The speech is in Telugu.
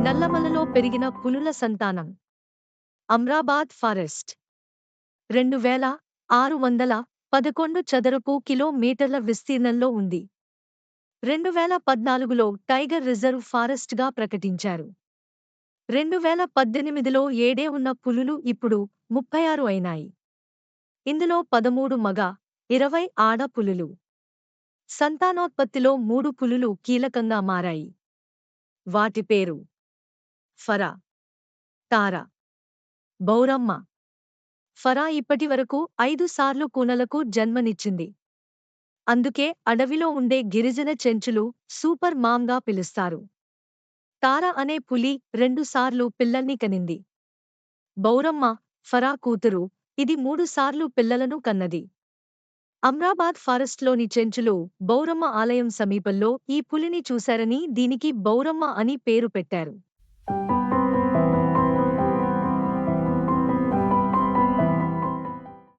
నల్లమలలో పెరిగిన పులుల సంతానం. అమ్రాబాద్ ఫారెస్ట్. రెండు వేల ఆరు వందల పదకొండు చదరపు కిలోమీటర్ల విస్తీర్ణంలో ఉంది. రెండు వేల పద్నాలుగులో టైగర్ రిజర్వ్ ఫారెస్ట్గా ప్రకటించారు. రెండు వేల పద్దెనిమిదిలో ఏడే ఉన్న పులులు ఇప్పుడు ముప్పై ఆరు అయినాయి. ఇందులో పదమూడు మగ ఇరవై ఆడ పులులు. సంతానోత్పత్తిలో మూడు పులులు కీలకంగా మారాయి. వాటి పేరు ఫరా తారా బౌరమ్మ. ఫరా ఇప్పటివరకు ఐదు సార్లు కూనలకు జన్మనిచ్చింది. అందుకే అడవిలో ఉండే గిరిజన చెంచులు సూపర్ మామ్గా పిలుస్తారు. తార అనే పులి రెండుసార్లు పిల్లల్ని కనింది. బౌరమ్మ ఫరా కూతురు ఇది మూడుసార్లు పిల్లలను కన్నది. అమ్రాబాద్ ఫారెస్ట్లోని చెంచులు బౌరమ్మ ఆలయం సమీపంలో ఈ పులిని చూశారని దీనికి బౌరమ్మ అని పేరు పెట్టారు. Thank you.